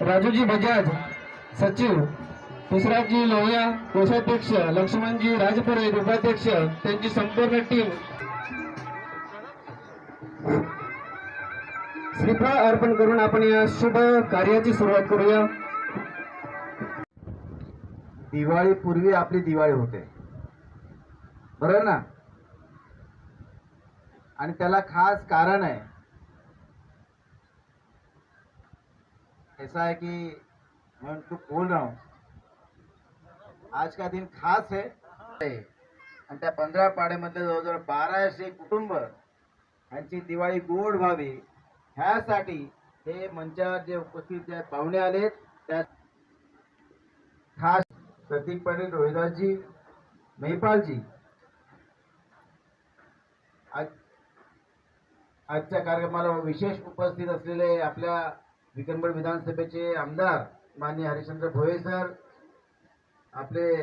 राजूजी बजाज सचिव पुसराजी लोहिया कोषाध्यक्ष लक्ष्मणजी राजपुरे उपाध्यक्ष त्यांची संपूर्ण टीम श्रीफळ अर्पण करून आपण या शुभ कार्याची सुरुवात करूया. दिवाळीपूर्वी आपली दिवाळी होते. बरोबर ना? आणि त्याला खास कारण आहे ऐसा है कि मैं उनको बोल रहा हूँ। आज का दिन खास है। आणि त्या पंधरा पाड्यामध्ये जवळजवळ बाराशे कुटुंब यांची दिवाळी गोड व्हावी ह्यासाठी हे मंचावर जे उपस्थित जे पाहुणे आलेत त्या खास प्रतीक पाटील रोहिदासजी महिपालजी आज आजच्या कार्यक्रमाला विशेष उपस्थित असलेले आपल्या विक्रमगड विधानसभेचे आमदार माननीय हरिश्चंद्र भोये सर आपले